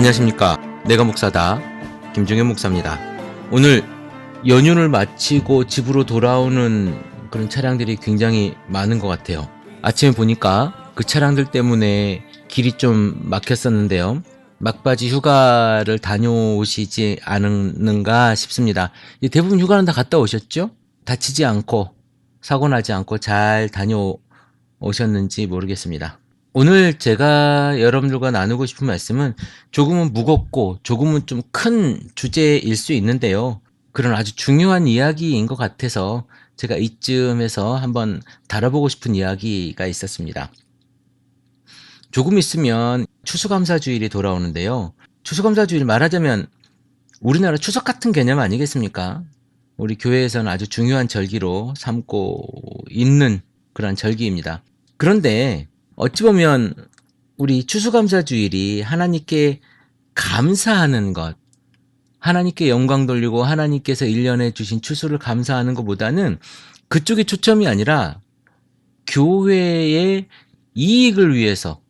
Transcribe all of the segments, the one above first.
안녕하십니까. 내가 목사다. 김종현 목사입니다. 오늘 연휴를 마치고 집으로 돌아오는 그런 차량들이 굉장히 많은 것 같아요. 아침에 보니까 그 차량들 때문에 길이 좀 막혔었는데요. 막바지 휴가를 다녀오시지 않는가 싶습니다. 이 대부분 휴가는 다 갔다 오셨죠? 다치지 않고, 사고 나지 않고 잘 다녀오셨는지 모르겠습니다. 오늘 제가 여러분들과 나누고 싶은 말씀은 조금은 무겁고 조금은 좀 큰 주제일 수 있는데요. 그런 아주 중요한 이야기인 것 같아서 제가 이쯤에서 한번 다뤄보고 싶은 이야기가 있었습니다. 조금 있으면 추수감사주일이 돌아오는데요. 추수감사주일 말하자면 우리나라 추석 같은 개념 아니겠습니까? 우리 교회에서는 아주 중요한 절기로 삼고 있는 그런 절기입니다. 그런데 어찌 보면 우리 추수감사 주일이 하나님께 감사하는 것, 하나님께 영광 돌리고 하나님께서 1년에 주신 추수를 감사하는 것보다는 그쪽에 초점이 아니라 교회의 이익을 위해서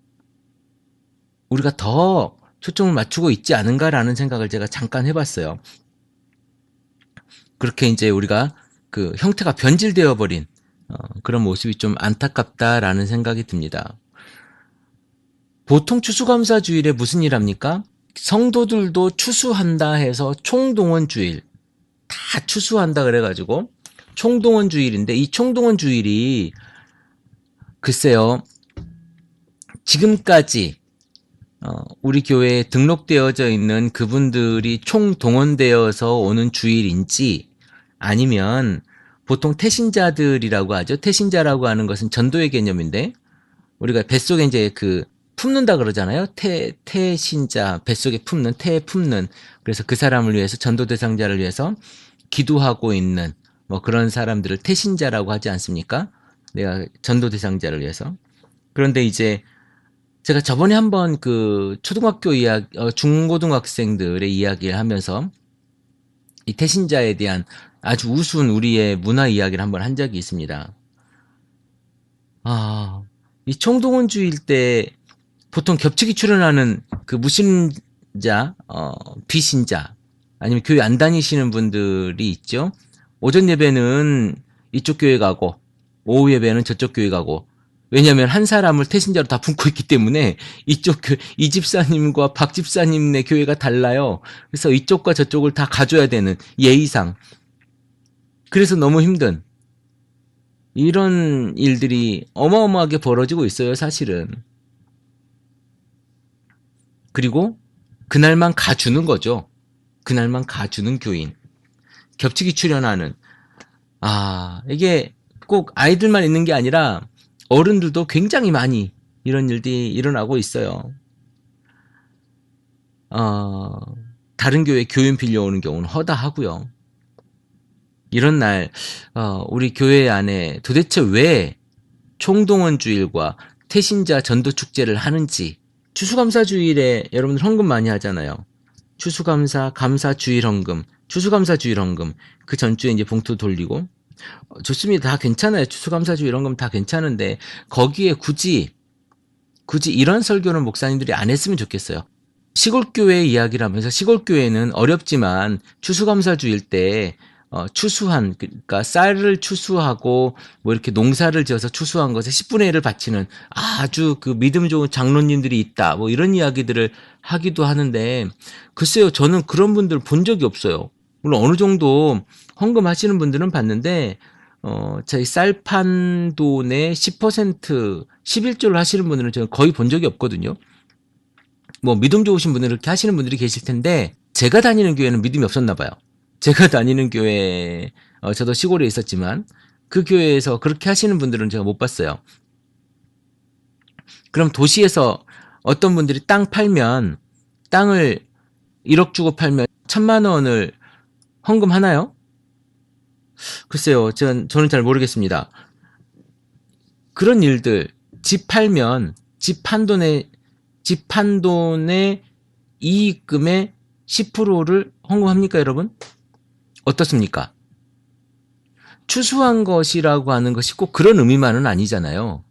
우리가 더 초점을 맞추고 있지 않은가라는 생각을 제가 잠깐 해봤어요. 그렇게 이제 우리가 그 형태가 변질되어 버린 어, 그런 모습이 좀 안타깝다라는 생각이 듭니다. 보통 추수감사 주일에 무슨 일 합니까? 성도들도 추수한다 해서 총동원 주일 다 추수한다 그래가지고 총동원 주일인데 이 총동원 주일이 글쎄요 지금까지 어, 우리 교회에 등록되어져 있는 그분들이 총동원되어서 오는 주일인지 아니면 보통 태신자들이라고 하죠. 태신자라고 하는 것은 전도의 개념인데 우리가 뱃속에 이제 그 품는다 그러잖아요. 태, 태신자, 뱃속에 품는, 태 품는. 그래서 그 사람을 위해서 전도 대상자를 위해서 기도하고 있는 뭐 그런 사람들을 태신자라고 하지 않습니까? 내가 전도 대상자를 위해서. 그런데 이제 제가 저번에 한번 그 초등학교 이야기, 어, 중고등학생들의 이야기를 하면서 이 태신자에 대한 아주 우스운 우리의 문화 이야기를 한번 한 적이 있습니다. 아, 이 총동원주일 때 보통 겹치기 출연하는 그 무신자, 어, 비신자, 아니면 교회 안 다니시는 분들이 있죠. 오전 예배는 이쪽 교회 가고, 오후 예배는 저쪽 교회 가고, 왜냐하면 한 사람을 태신자로 다 품고 있기 때문에 이쪽 교, 이 집사님과 박 집사님네 교회가 달라요. 그래서 이쪽과 저쪽을 다 가져야 되는 예의상. 그래서 너무 힘든 이런 일들이 어마어마하게 벌어지고 있어요, 사실은. 그리고 그날만 가주는 거죠. 그날만 가주는 교인. 겹치기 출연하는. 아, 이게 꼭 아이들만 있는 게 아니라 어른들도 굉장히 많이 이런 일들이 일어나고 있어요. 어, 다른 교회 교인 빌려오는 경우는 허다하고요. 이런 날, 어, 우리 교회 안에 도대체 왜 총동원 주일과 태신자 전도 축제를 하는지 추수감사 주일에 여러분들 헌금 많이 하잖아요. 추수감사 감사 주일 헌금, 추수감사 주일 헌금 그 전주에 이제 봉투 돌리고 어, 좋습니다. 다 괜찮아요. 추수감사 주일 헌금 다 괜찮은데 거기에 굳이 굳이 이런 설교는 목사님들이 안 했으면 좋겠어요. 시골 교회 이야기를 하면서 시골 교회는 어렵지만 추수감사 주일 때 어, 추수한 그러니까 쌀을 추수하고 뭐 이렇게 농사를 지어서 추수한 것에 10분의 1을 바치는 아주 그 믿음 좋은 장로님들이 있다. 뭐 이런 이야기들을 하기도 하는데 글쎄요. 저는 그런 분들 본 적이 없어요. 물론 어느 정도 헌금하시는 분들은 봤는데 어, 저희 쌀판 돈의 10% 11조를 하시는 분들은 저는 거의 본 적이 없거든요. 뭐 믿음 좋으신 분들 이렇게 하시는 분들이 계실 텐데 제가 다니는 교회는 믿음이 없었나 봐요. 제가 다니는 교회, 어, 저도 시골에 있었지만 그 교회에서 그렇게 하시는 분들은 제가 못 봤어요. 그럼 도시에서 어떤 분들이 땅 팔면 땅을 1억 주고 팔면 천만 원을 헌금하나요? 글쎄요, 전, 저는 잘 모르겠습니다. 그런 일들, 집 팔면 집 판돈의, 집 판돈의 이익금의 10%를 헌금합니까, 여러분? 어떻습니까? 추수한 것이라고 하는 것이 꼭 그런 의미만은 아니잖아요.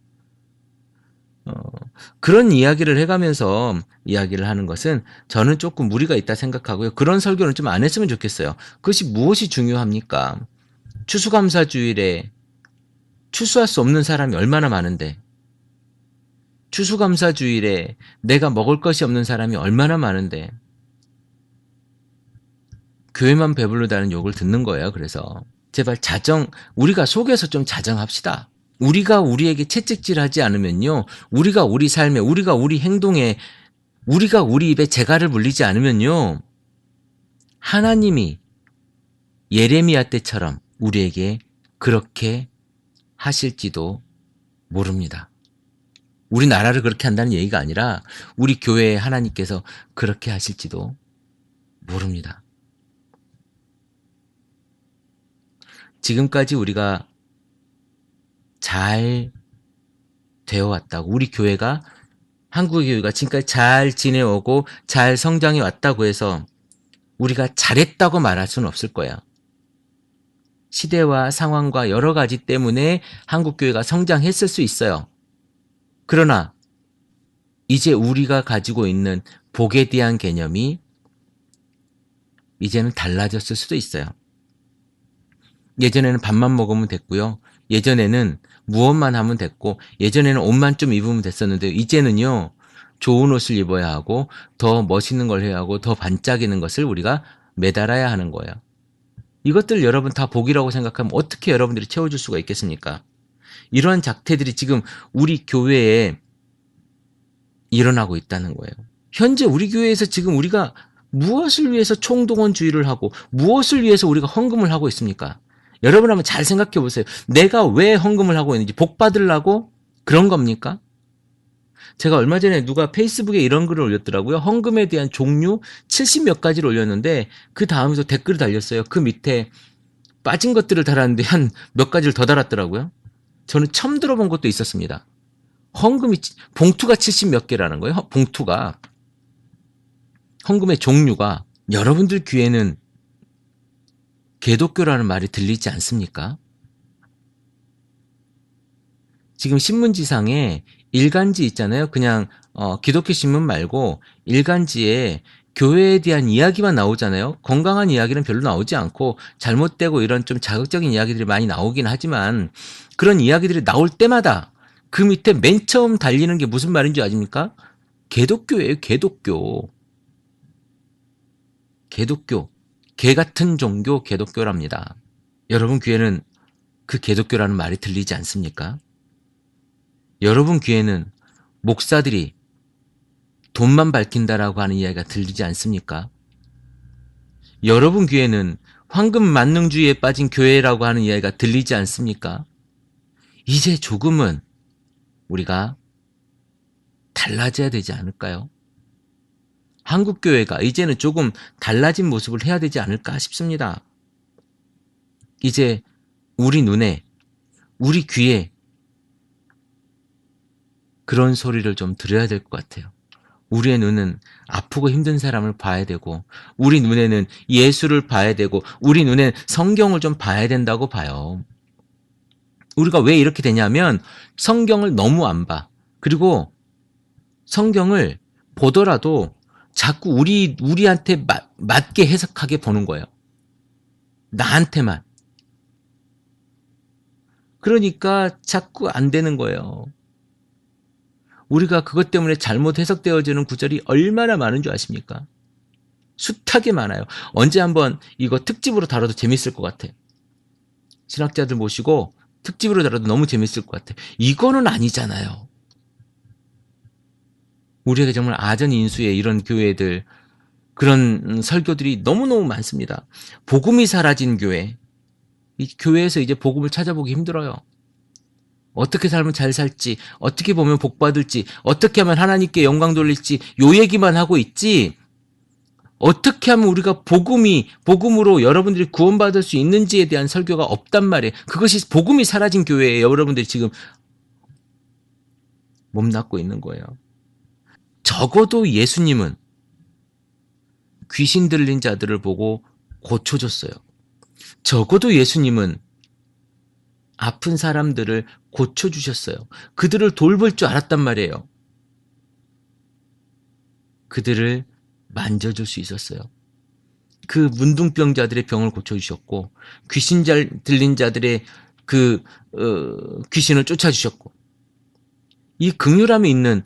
어, 그런 이야기를 해가면서 이야기를 하는 것은 저는 조금 무리가 있다 생각하고요. 그런 설교는 좀 안 했으면 좋겠어요. 그것이 무엇이 중요합니까? 추수감사주일에 추수할 수 없는 사람이 얼마나 많은데, 추수감사주일에 내가 먹을 것이 없는 사람이 얼마나 많은데, 교회만 배부르다는 욕을 듣는 거예요. 그래서 제발 자정, 우리가 속에서 좀 자정합시다. 우리가 우리에게 채찍질하지 않으면요, 우리가 우리 삶에, 우리가 우리 행동에, 우리가 우리 입에 재갈을 물리지 않으면요, 하나님이 예레미야 때처럼 우리에게 그렇게 하실지도 모릅니다. 우리 나라를 그렇게 한다는 얘기가 아니라 우리 교회에 하나님께서 그렇게 하실지도 모릅니다. 지금까지 우리가 잘 되어 왔다고 우리 교회가 한국의 교회가 지금까지 잘 지내오고 잘 성장해 왔다고 해서 우리가 잘했다고 말할 수는 없을 거야. 시대와 상황과 여러 가지 때문에 한국 교회가 성장했을 수 있어요. 그러나 이제 우리가 가지고 있는 복에 대한 개념이 이제는 달라졌을 수도 있어요. 예전에는 밥만 먹으면 됐고요. 예전에는 무엇만 하면 됐고, 예전에는 옷만 좀 입으면 됐었는데, 이제는요, 좋은 옷을 입어야 하고, 더 멋있는 걸 해야 하고, 더 반짝이는 것을 우리가 매달아야 하는 거예요. 이것들 여러분 다 복이라고 생각하면 어떻게 여러분들이 채워줄 수가 있겠습니까? 이러한 작태들이 지금 우리 교회에 일어나고 있다는 거예요. 현재 우리 교회에서 지금 우리가 무엇을 위해서 총동원주의를 하고 무엇을 위해서 우리가 헌금을 하고 있습니까? 여러분 한번 잘 생각해 보세요. 내가 왜 헌금을 하고 있는지 복 받으려고 그런 겁니까? 제가 얼마 전에 누가 페이스북에 이런 글을 올렸더라고요. 헌금에 대한 종류 70 몇 가지를 올렸는데 그 다음에서 댓글을 달렸어요. 그 밑에 빠진 것들을 달았는데 한 몇 가지를 더 달았더라고요. 저는 처음 들어본 것도 있었습니다. 헌금이 봉투가 70 몇 개라는 거예요. 봉투가 헌금의 종류가 여러분들 귀에는 개독교라는 말이 들리지 않습니까? 지금 신문지상에 일간지 있잖아요. 그냥 어, 기독교 신문 말고 일간지에 교회에 대한 이야기만 나오잖아요. 건강한 이야기는 별로 나오지 않고 잘못되고 이런 좀 자극적인 이야기들이 많이 나오긴 하지만 그런 이야기들이 나올 때마다 그 밑에 맨 처음 달리는 게 무슨 말인지 아십니까? 개독교예요, 개독교. 개독교. 개 같은 종교 개독교랍니다. 여러분 귀에는 그 개독교라는 말이 들리지 않습니까? 여러분 귀에는 목사들이 돈만 밝힌다라고 하는 이야기가 들리지 않습니까? 여러분 귀에는 황금 만능주의에 빠진 교회라고 하는 이야기가 들리지 않습니까? 이제 조금은 우리가 달라져야 되지 않을까요? 한국 교회가 이제는 조금 달라진 모습을 해야 되지 않을까 싶습니다. 이제 우리 눈에, 우리 귀에 그런 소리를 좀 들어야 될 것 같아요. 우리의 눈은 아프고 힘든 사람을 봐야 되고, 우리 눈에는 예수를 봐야 되고, 우리 눈엔 성경을 좀 봐야 된다고 봐요. 우리가 왜 이렇게 되냐면 성경을 너무 안 봐. 그리고 성경을 보더라도 자꾸 우리 우리한테 마, 맞게 해석하게 보는 거예요. 나한테만. 그러니까 자꾸 안 되는 거예요. 우리가 그것 때문에 잘못 해석되어지는 구절이 얼마나 많은 줄 아십니까? 숱하게 많아요. 언제 한번 이거 특집으로 다뤄도 재밌을 것 같아. 신학자들 모시고 특집으로 다뤄도 너무 재밌을 것 같아. 이거는 아니잖아요. 우리에게 정말 아전 인수의 이런 교회들, 그런 설교들이 너무너무 많습니다. 복음이 사라진 교회. 이 교회에서 이제 복음을 찾아보기 힘들어요. 어떻게 살면 잘 살지, 어떻게 보면 복 받을지, 어떻게 하면 하나님께 영광 돌릴지, 요 얘기만 하고 있지, 어떻게 하면 우리가 복음이, 복음으로 여러분들이 구원받을 수 있는지에 대한 설교가 없단 말이에요. 그것이 복음이 사라진 교회에 여러분들이 지금 몸납고 있는 거예요. 적어도 예수님은 귀신 들린 자들을 보고 고쳐줬어요. 적어도 예수님은 아픈 사람들을 고쳐주셨어요. 그들을 돌볼 줄 알았단 말이에요. 그들을 만져줄 수 있었어요. 그 문둥병자들의 병을 고쳐주셨고 귀신 잘 들린 자들의 그 어, 귀신을 쫓아주셨고 이 극률함이 있는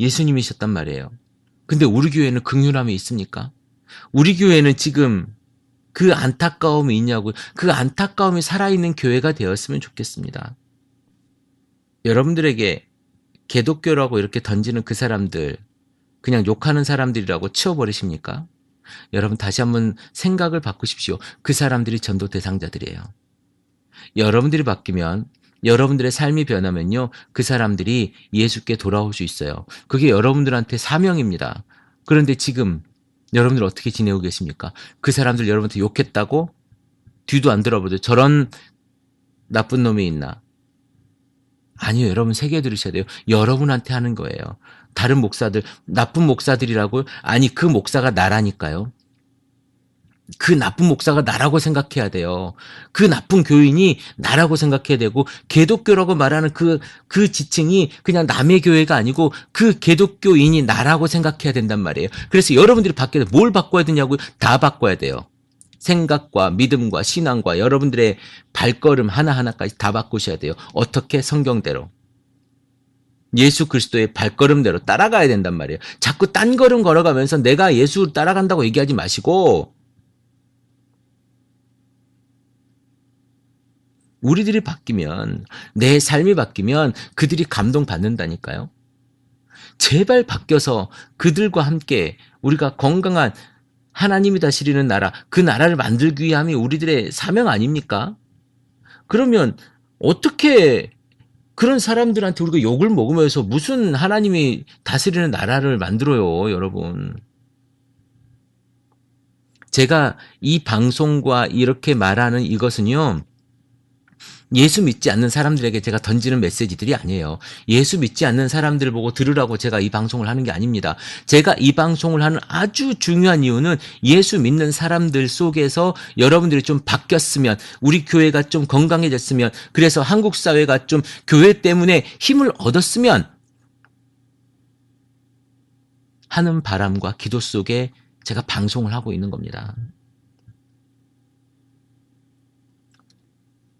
예수님이셨단 말이에요. 근데 우리 교회는 극률함이 있습니까? 우리 교회는 지금 그 안타까움이 있냐고 그 안타까움이 살아있는 교회가 되었으면 좋겠습니다. 여러분들에게 개독교라고 이렇게 던지는 그 사람들 그냥 욕하는 사람들이라고 치워버리십니까? 여러분 다시 한번 생각을 바꾸십시오. 그 사람들이 전도 대상자들이에요. 여러분들이 바뀌면 여러분들의 삶이 변하면요. 그 사람들이 예수께 돌아올 수 있어요. 그게 여러분들한테 사명입니다. 그런데 지금 여러분들 어떻게 지내고 계십니까? 그 사람들 여러분한테 욕했다고 뒤도 안 들어보죠. 저런 나쁜 놈이 있나? 아니요, 여러분 새겨 들으셔야 돼요. 여러분한테 하는 거예요. 다른 목사들, 나쁜 목사들이라고? 아니, 그 목사가 나라니까요. 그 나쁜 목사가 나라고 생각해야 돼요. 그 나쁜 교인이 나라고 생각해야 되고, 개독교라고 말하는 그, 그 지층이 그냥 남의 교회가 아니고 그 개독교인이 나라고 생각해야 된단 말이에요. 그래서 여러분들이 바뀌어야 돼. 뭘 바꿔야 되냐고? 다 바꿔야 돼요. 생각과 믿음과 신앙과 여러분들의 발걸음 하나하나까지 다 바꾸셔야 돼요. 어떻게? 성경대로. 예수 그리스도의 발걸음대로 따라가야 된단 말이에요. 자꾸 딴 걸음 걸어가면서 내가 예수 따라간다고 얘기하지 마시고 우리들이 바뀌면 내 삶이 바뀌면 그들이 감동받는다니까요. 제발 바뀌어서 그들과 함께 우리가 건강한 하나님이 다스리는 나라, 그 나라를 만들기 위함이 우리들의 사명 아닙니까? 그러면 어떻게 그런 사람들한테 우리가 욕을 먹으면서 무슨 하나님이 다스리는 나라를 만들어요, 여러분. 제가 이 방송과 이렇게 말하는 이것은요, 예수 믿지 않는 사람들에게 제가 던지는 메시지들이 아니에요. 예수 믿지 않는 사람들 보고 들으라고 제가 이 방송을 하는 게 아닙니다. 제가 이 방송을 하는 아주 중요한 이유는 예수 믿는 사람들 속에서 여러분들이 좀 바뀌었으면, 우리 교회가 좀 건강해졌으면, 그래서 한국 사회가 좀 교회 때문에 힘을 얻었으면 하는 바람과 기도 속에 제가 방송을 하고 있는 겁니다.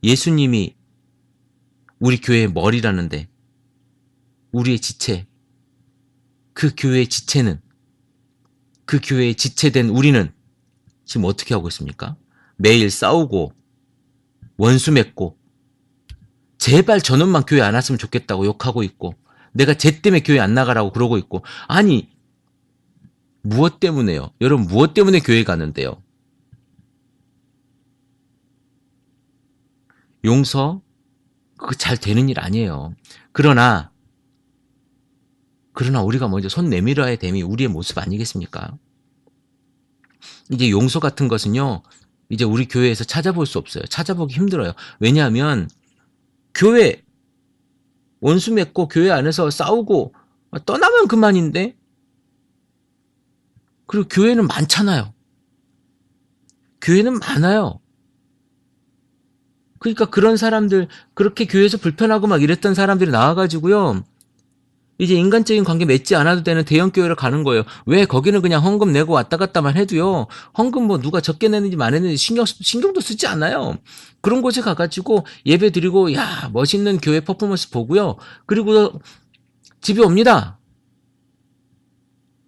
예수님이 우리 교회의 머리라는데 우리의 지체, 그 교회의 지체는 그 교회의 지체된 우리는 지금 어떻게 하고 있습니까? 매일 싸우고 원수 맺고 제발 저놈만 교회 안 왔으면 좋겠다고 욕하고 있고 내가 쟤 때문에 교회 안 나가라고 그러고 있고 아니 무엇 때문에요? 여러분 무엇 때문에 교회 가는데요? 용서 그거 잘 되는 일 아니에요. 그러나 그러나 우리가 먼저 손 내밀어야 됨이 우리의 모습 아니겠습니까? 이제 용서 같은 것은요. 이제 우리 교회에서 찾아볼 수 없어요. 찾아보기 힘들어요. 왜냐하면 교회 원수 맺고 교회 안에서 싸우고 떠나면 그만인데 그리고 교회는 많잖아요. 교회는 많아요. 그러니까 그런 사람들 그렇게 교회에서 불편하고 막 이랬던 사람들이 나와가지고요. 이제 인간적인 관계 맺지 않아도 되는 대형 교회를 가는 거예요. 왜 거기는 그냥 헌금 내고 왔다 갔다만 해도요. 헌금 뭐 누가 적게 내는지 많이 내는지 신경 신경도 쓰지 않아요. 그런 곳에 가가지고 예배 드리고 야 멋있는 교회 퍼포먼스 보고요. 그리고 집에 옵니다.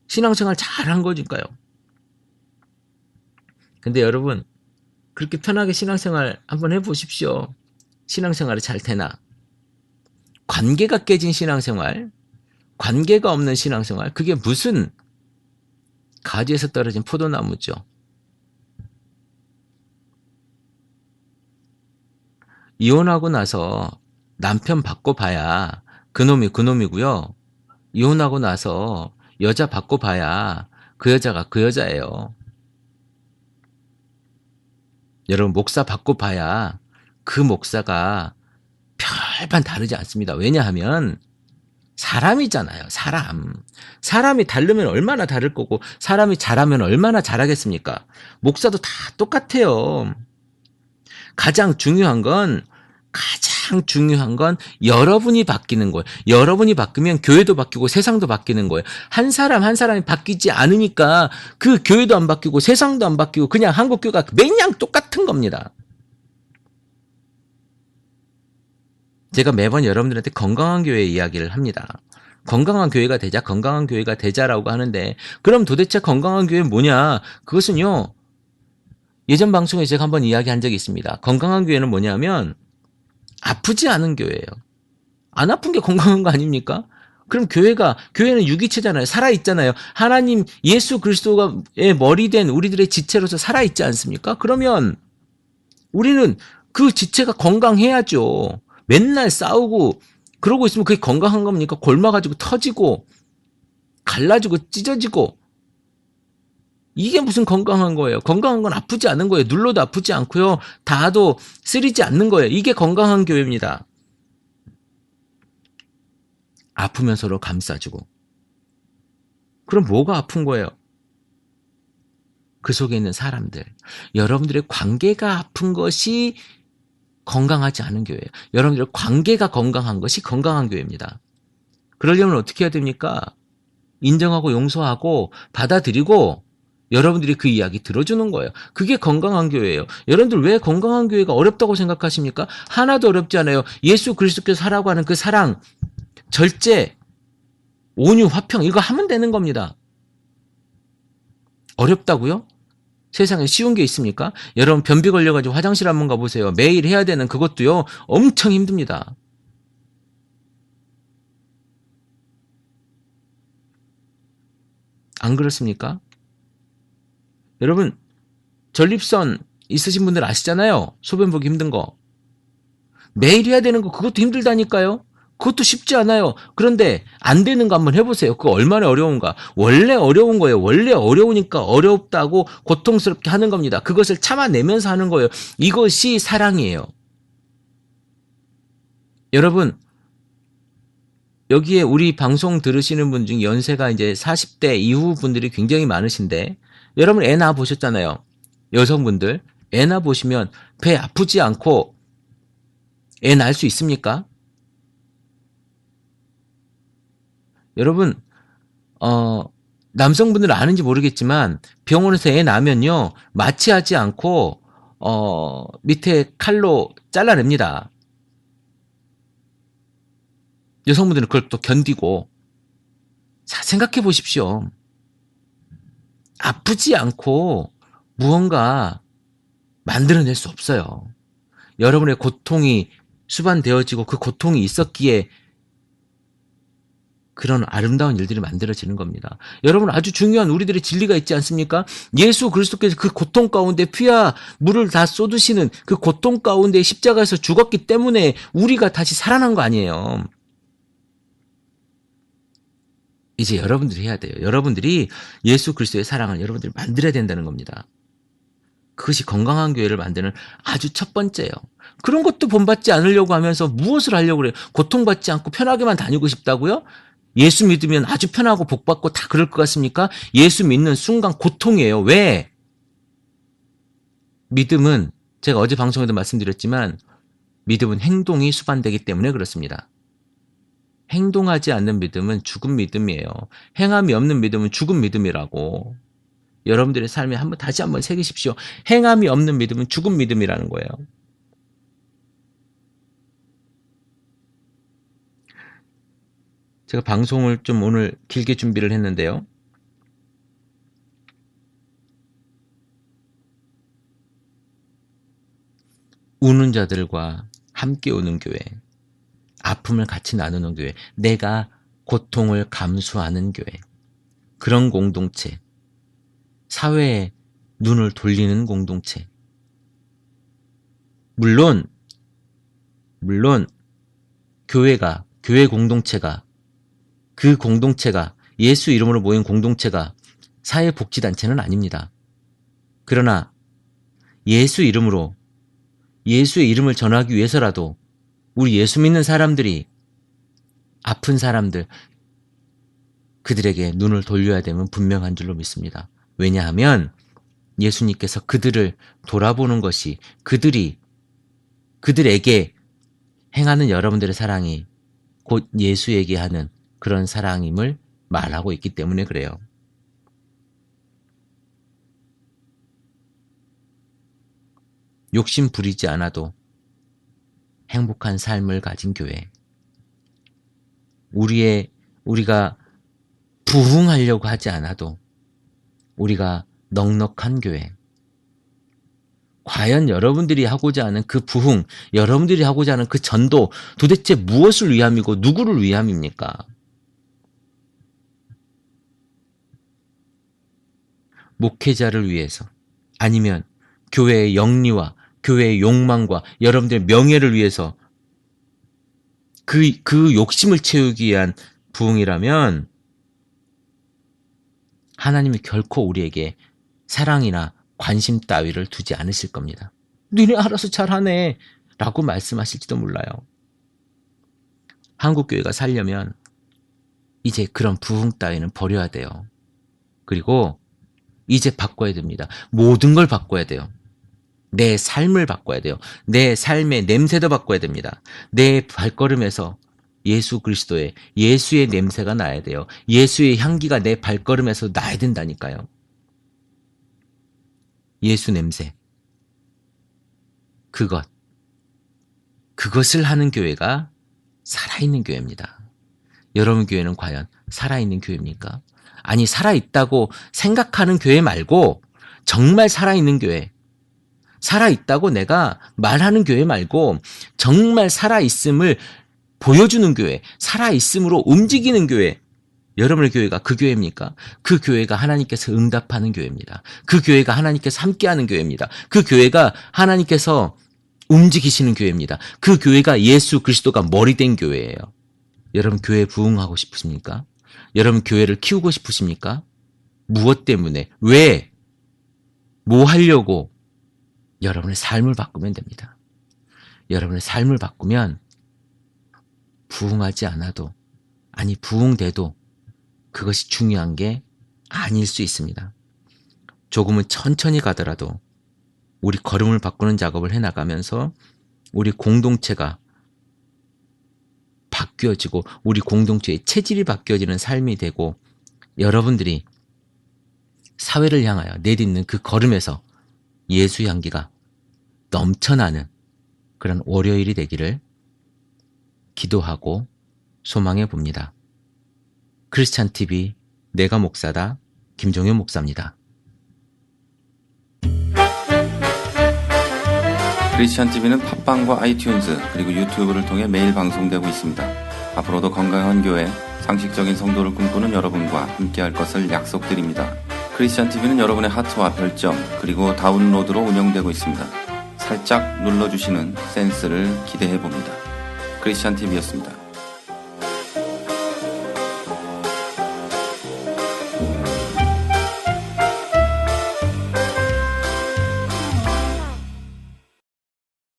신앙생활 잘한 거니까요. 근데 여러분 그렇게 편하게 신앙생활 한번 해보십시오. 신앙생활이 잘 되나? 관계가 깨진 신앙생활, 관계가 없는 신앙생활, 그게 무슨 가지에서 떨어진 포도나무죠. 이혼하고 나서 남편 바꿔봐야 그놈이 그놈이고요. 이혼하고 나서 여자 바꿔봐야 그 여자가 그 여자예요. 여러분 목사 바꿔봐야 그 목사가 별반 다르지 않습니다. 왜냐하면 사람이잖아요. 사람. 사람이 다르면 얼마나 다를 거고 사람이 잘하면 얼마나 잘하겠습니까? 목사도 다 똑같아요. 가장 중요한 건 가장 가장 중요한 건 여러분이 바뀌는 거예요. 여러분이 바뀌면 교회도 바뀌고 세상도 바뀌는 거예요. 한 사람 한 사람이 바뀌지 않으니까 그 교회도 안 바뀌고 세상도 안 바뀌고 그냥 한국 교회가 매냥 똑같은 겁니다. 제가 매번 여러분들한테 건강한 교회 이야기를 합니다. 건강한 교회가 되자, 건강한 교회가 되자라고 하는데, 그럼 도대체 건강한 교회 뭐냐? 그것은요, 예전 방송에 제가 한번 이야기한 적이 있습니다. 건강한 교회는 뭐냐면, 아프지 않은 교회예요. 안 아픈 게 건강한 거 아닙니까? 그럼 교회가, 교회는 유기체잖아요. 살아 있잖아요. 하나님, 예수 그리스도의 머리 된 우리들의 지체로서 살아 있지 않습니까? 그러면, 우리는 그 지체가 건강해야죠. 맨날 싸우고 그러고 있으면 그게 건강한 겁니까? 골마 가지고 터지고 갈라지고 찢어지고 이게 무슨 건강한 거예요? 건강한 건 아프지 않은 거예요. 눌러도 아프지 않고요. 닿아도 쓰리지 않는 거예요. 이게 건강한 교회입니다. 아프면 서로 감싸주고. 그럼 뭐가 아픈 거예요? 그 속에 있는 사람들. 여러분들의 관계가 아픈 것이 건강하지 않은 교회예요. 여러분들의 관계가 건강한 것이 건강한 교회입니다. 그러려면 어떻게 해야 됩니까? 인정하고 용서하고 받아들이고 여러분들이 그 이야기 들어주는 거예요. 그게 건강한 교회예요. 여러분들 왜 건강한 교회가 어렵다고 생각하십니까? 하나도 어렵지 않아요. 예수 그리스도께서 하라고 하는 그 사랑, 절제, 온유, 화평 이거 하면 되는 겁니다. 어렵다고요? 세상에 쉬운 게 있습니까? 여러분 변비 걸려가지고 화장실 한번 가보세요. 매일 해야 되는 그것도요 엄청 힘듭니다. 안 그렇습니까? 여러분 전립선 있으신 분들 아시잖아요. 소변 보기 힘든 거. 매일 해야 되는 거 그것도 힘들다니까요. 그것도 쉽지 않아요. 그런데 안 되는 거 한번 해보세요. 그거 얼마나 어려운가. 원래 어려운 거예요. 원래 어려우니까 어렵다고 고통스럽게 하는 겁니다. 그것을 참아내면서 하는 거예요. 이것이 사랑이에요. 여러분, 여기에 우리 방송 들으시는 분 중 연세가 이제 40대 이후 분들이 굉장히 많으신데, 여러분 애 낳아 보셨잖아요. 여성분들. 애 낳아 보시면 배 아프지 않고 애 낳을 수 있습니까? 여러분, 어, 남성분들은 아는지 모르겠지만 병원에서 애 낳으면요, 마취하지 않고, 어, 밑에 칼로 잘라냅니다. 여성분들은 그걸 또 견디고. 자, 생각해 보십시오. 아프지 않고 무언가 만들어낼 수 없어요. 여러분의 고통이 수반되어지고 그 고통이 있었기에 그런 아름다운 일들이 만들어지는 겁니다. 여러분 아주 중요한 우리들의 진리가 있지 않습니까? 예수 그리스도께서 그 고통 가운데 피와 물을 다 쏟으시는 그 고통 가운데 십자가에서 죽었기 때문에 우리가 다시 살아난 거 아니에요. 이제 여러분들이 해야 돼요. 여러분들이 예수 그리스도의 사랑을 여러분들이 만들어야 된다는 겁니다. 그것이 건강한 교회를 만드는 아주 첫 번째예요. 그런 것도 본받지 않으려고 하면서 무엇을 하려고 그래요? 고통받지 않고 편하게만 다니고 싶다고요? 예수 믿으면 아주 편하고 복받고 다 그럴 것 같습니까? 예수 믿는 순간 고통이에요. 왜? 믿음은 제가 어제 방송에도 말씀드렸지만 믿음은 행동이 수반되기 때문에 그렇습니다. 행동하지 않는 믿음은 죽은 믿음이에요. 행함이 없는 믿음은 죽은 믿음이라고. 여러분들의 삶에 한번 다시 한번 새기십시오. 행함이 없는 믿음은 죽은 믿음이라는 거예요. 제가 방송을 좀 오늘 길게 준비를 했는데요. 우는 자들과 함께 우는 교회, 아픔을 같이 나누는 교회, 내가 고통을 감수하는 교회, 그런 공동체, 사회에 눈을 돌리는 공동체. 물론, 물론, 교회가, 교회 공동체가 그 공동체가 예수 이름으로 모인 공동체가 사회복지단체는 아닙니다. 그러나 예수 이름으로 예수의 이름을 전하기 위해서라도 우리 예수 믿는 사람들이 아픈 사람들 그들에게 눈을 돌려야 되면 분명한 줄로 믿습니다. 왜냐하면 예수님께서 그들을 돌아보는 것이 그들이 그들에게 행하는 여러분들의 사랑이 곧 예수에게 하는 그런 사랑임을 말하고 있기 때문에 그래요. 욕심 부리지 않아도 행복한 삶을 가진 교회. 우리의, 우리가 부흥하려고 하지 않아도 우리가 넉넉한 교회. 과연 여러분들이 하고자 하는 그 부흥, 여러분들이 하고자 하는 그 전도 도대체 무엇을 위함이고 누구를 위함입니까? 목회자를 위해서 아니면 교회의 영리와 교회의 욕망과 여러분들의 명예를 위해서 그, 그 욕심을 채우기 위한 부흥이라면 하나님이 결코 우리에게 사랑이나 관심 따위를 두지 않으실 겁니다. 너네 알아서 잘하네. 라고 말씀하실지도 몰라요. 한국교회가 살려면 이제 그런 부흥 따위는 버려야 돼요. 그리고 이제 바꿔야 됩니다. 모든 걸 바꿔야 돼요. 내 삶을 바꿔야 돼요. 내 삶의 냄새도 바꿔야 됩니다. 내 발걸음에서 예수 그리스도의 예수의 냄새가 나야 돼요. 예수의 향기가 내 발걸음에서 나야 된다니까요. 예수 냄새. 그것. 그것을 하는 교회가 살아있는 교회입니다. 여러분 교회는 과연 살아있는 교회입니까? 아니, 살아있다고 생각하는 교회 말고 정말 살아있는 교회. 살아있다고 내가 말하는 교회 말고 정말 살아있음을 보여주는 교회, 살아있음으로 움직이는 교회. 여러분의 교회가 그 교회입니까? 그 교회가 하나님께서 응답하는 교회입니다. 그 교회가 하나님께서 함께하는 교회입니다. 그 교회가 하나님께서 움직이시는 교회입니다. 그 교회가 예수 그리스도가 머리된 교회예요. 여러분 교회 부흥하고 싶으십니까? 여러분 교회를 키우고 싶으십니까? 무엇 때문에? 왜? 뭐 하려고? 여러분의 삶을 바꾸면 됩니다. 여러분의 삶을 바꾸면 부흥하지 않아도 아니 부흥돼도 그것이 중요한 게 아닐 수 있습니다. 조금은 천천히 가더라도 우리 걸음을 바꾸는 작업을 해 나가면서 우리 공동체가 바뀌어지고 우리 공동체의 체질이 바뀌어지는 삶이 되고 여러분들이 사회를 향하여 내딛는 그 걸음에서 예수 향기가 넘쳐나는 그런 월요일이 되기를 기도하고 소망해 봅니다. 크리스찬 TV 내가 목사다 김종현 목사입니다. 크리스천 TV는 팟빵과 아이튠즈 그리고 유튜브를 통해 매일 방송되고 있습니다. 앞으로도 건강한 교회, 상식적인 성도를 꿈꾸는 여러분과 함께할 것을 약속드립니다. 크리스천 TV는 여러분의 하트와 별점 그리고 다운로드로 운영되고 있습니다. 살짝 눌러주시는 센스를 기대해 봅니다. 크리스천 TV였습니다.